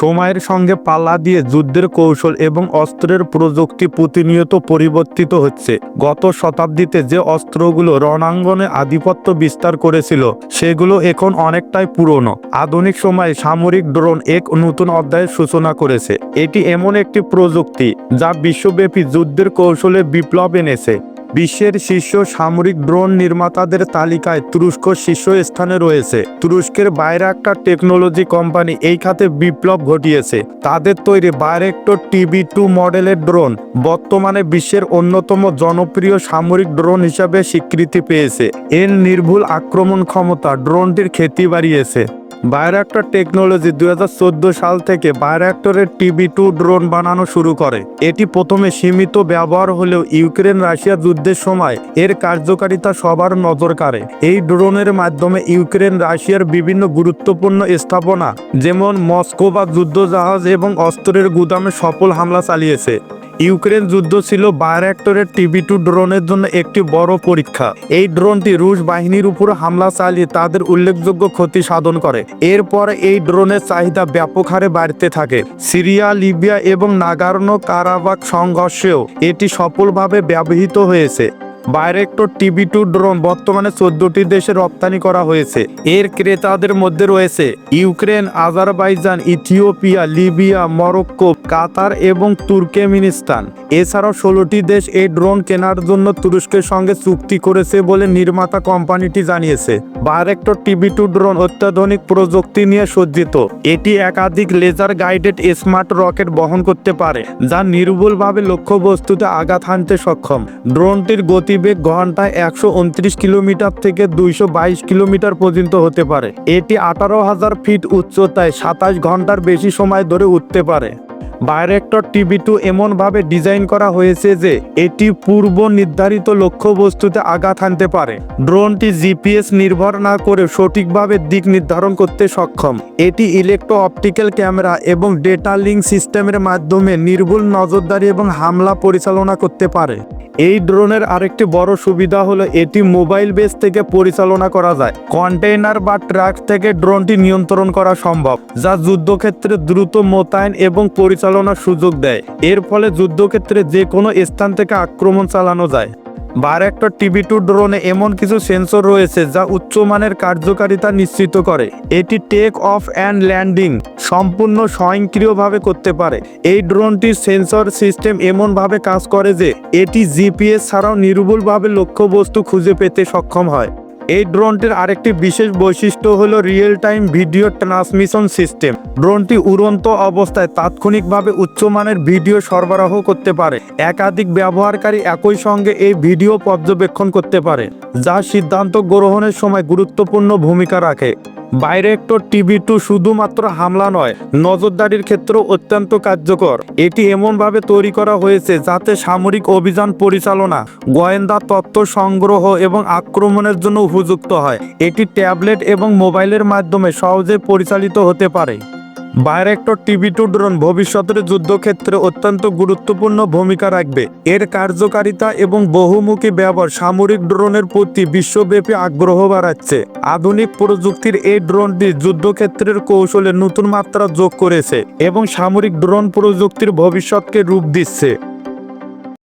সময়ের সঙ্গে পাল্লা দিয়ে যুদ্ধের কৌশল এবং অস্ত্রের প্রযুক্তি প্রতিনিয়ত পরিবর্তিত হচ্ছে। গত শতাব্দীতে যে অস্ত্রগুলো রণাঙ্গনে আধিপত্য বিস্তার করেছিল, সেগুলো এখন অনেকটাই পুরনো। আধুনিক সময়ে সামরিক ড্রোন এক নতুন অধ্যায়ের সূচনা করেছে। এটি এমন একটি প্রযুক্তি যা বিশ্বব্যাপী যুদ্ধের কৌশলে বিপ্লব এনেছে। বিশ্বের শীর্ষ সামরিক ড্রোন নির্মাতাদের তালিকায় তুরস্ক শীর্ষ স্থানে রয়েছে। তুরস্কের বাইরাক্টার টেকনোলজি কোম্পানি এই খাতে বিপ্লব ঘটিয়েছে। তাদের তৈরি বাইরেক্টর টিভি টু মডেলের ড্রোন বর্তমানে বিশ্বের অন্যতম জনপ্রিয় সামরিক ড্রোন হিসাবে স্বীকৃতি পেয়েছে। এর নির্ভুল আক্রমণ ক্ষমতা ড্রোনটির খ্যাতি বাড়িয়েছে। বায়োরাক্টর টেকনোলজি দু হাজার চোদ্দ সাল থেকে বায়োরাক্টরের টিভি টু ড্রোন বানানো শুরু করে। এটি প্রথমে সীমিত ব্যবহার হলেও ইউক্রেন রাশিয়া যুদ্ধের সময় এর কার্যকারিতা সবার নজর কাড়ে। এই ড্রোনের মাধ্যমে ইউক্রেন রাশিয়ার বিভিন্ন গুরুত্বপূর্ণ স্থাপনা, যেমন মস্কো বা যুদ্ধজাহাজ এবং অস্ত্রের গুদামে সফল হামলা চালিয়েছে। ইউক্রেন যুদ্ধ ছিল বায়োরেক্টরের টিভি টু ড্রোনের জন্য একটি বড় পরীক্ষা। এই ড্রোনটি রুশ বাহিনীর উপর হামলা চালিয়ে তাদের উল্লেখযোগ্য ক্ষতি সাধন করে। এরপর এই ড্রোনের চাহিদা ব্যাপক হারে বাড়তে থাকে। সিরিয়া, লিবিয়া এবং নাগার্নো কারাবাক সংঘর্ষেও এটি সফলভাবে ব্যবহৃত হয়েছে। বাইরেক্টর টিভি টু ড্রোন বর্তমানে চোদ্দটি দেশে রপ্তানি করা হয়েছে। এর ক্রেতাদের মধ্যে রয়েছে Ukraine, Azerbaijan, Ethiopia, Libya, Morocco, Qatar এবং তুর্কমেনিস্তান। এছাড়াও ষোলোটি দেশ এই ড্রোন কেনার জন্য তুরস্কের সঙ্গে চুক্তি করেছে বলে নির্মাতা কোম্পানিটি জানিয়েছে। বাইরেক্টর টিভি টু ড্রোন অত্যাধুনিক প্রযুক্তি নিয়ে সজ্জিত। এটি একাধিক লেজার গাইডেড স্মার্ট রকেট বহন করতে পারে, যা নির্ভুলভাবে লক্ষ্যবস্তুতে আঘাত হানতে সক্ষম। ড্রোনটির গতিবেগ ঘন্টায় একশো উনত্রিশ কিলোমিটার থেকে দুইশো বাইশ কিলোমিটার পর্যন্ত হতে পারে। এটি আঠারো হাজার ফিট উচ্চতায় সাতাশ ঘণ্টার বেশি সময় ধরে উঠতে পারে। বাইরেক্টর টিভি টু এমনভাবে ডিজাইন করা হয়েছে যে, এটি পূর্ব নির্ধারিত লক্ষ্যবস্তুতে আঘাত হানতে পারে। ড্রোনটি জিপিএস নির্ভর না করে সঠিকভাবে দিক নির্ধারণ করতে সক্ষম। এটি ইলেকট্রো অপটিক্যাল ক্যামেরা এবং ডেটা লিঙ্ক সিস্টেমের মাধ্যমে নির্ভুল নজরদারি এবং হামলা পরিচালনা করতে পারে। এই ড্রোনের আরেকটি বড় সুবিধা হলো এটি মোবাইল বেস থেকে পরিচালনা করা যায়। কন্টেইনার বা ট্রাক থেকে ড্রোনটি নিয়ন্ত্রণ করা সম্ভব, যা যুদ্ধক্ষেত্রে দ্রুত মোতায়েন এবং পরিচালনার সুযোগ দেয়। এর ফলে যুদ্ধক্ষেত্রে যে কোনো স্থান থেকে আক্রমণ চালানো যায়। বারেক্টর টিভি টু ড্রোনে এমন কিছু সেন্সর রয়েছে যা উচ্চমানের কার্যকারিতা নিশ্চিত করে। এটি টেক অফ অ্যান্ড ল্যান্ডিং সম্পূর্ণ স্বয়ংক্রিয়ভাবে করতে পারে। এই ড্রোনটির সেন্সর সিস্টেম এমনভাবে কাজ করে যে এটি জিপিএস ছাড়াও নির্ভুলভাবে লক্ষ্যবস্তু খুঁজে পেতে সক্ষম হয়। এই ড্রোনটির আরেকটি বিশেষ বৈশিষ্ট্য হলো real time video transmission system. ড্রোনটি উড়ন্ত অবস্থায় তাৎক্ষণিকভাবে উচ্চমানের ভিডিও সরবরাহ করতে পারে, একাধিক ব্যবহারকারী একই সঙ্গে এই ভিডিও পর্যবেক্ষণ করতে পারে, যা সিদ্ধান্ত গ্রহণের সময় গুরুত্বপূর্ণ ভূমিকা রাখে। বাইরেক্টর টিভি টু শুধুমাত্র হামলা নয়, নজরদারির ক্ষেত্রেও অত্যন্ত কার্যকর। এটি এমনভাবে তৈরি করা হয়েছে যাতে সামরিক অভিযান পরিচালনা, গোয়েন্দা তথ্য সংগ্রহ এবং আক্রমণের জন্য উপযুক্ত হয়। এটি ট্যাবলেট এবং মোবাইলের মাধ্যমে সহজে পরিচালিত হতে পারে। বাইরেক্টর টিভি টু ড্রোন ভবিষ্যতের যুদ্ধক্ষেত্রে অত্যন্ত গুরুত্বপূর্ণ ভূমিকা রাখবে। এর কার্যকারিতা এবং বহুমুখী ব্যবহার সামরিক ড্রোনের প্রতি বিশ্বব্যাপী আগ্রহ বাড়াচ্ছে। আধুনিক প্রযুক্তির এই ড্রোনটি যুদ্ধক্ষেত্রের কৌশলে নতুন মাত্রা যোগ করেছে এবং সামরিক ড্রোন প্রযুক্তির ভবিষ্যৎকে রূপ দিচ্ছে।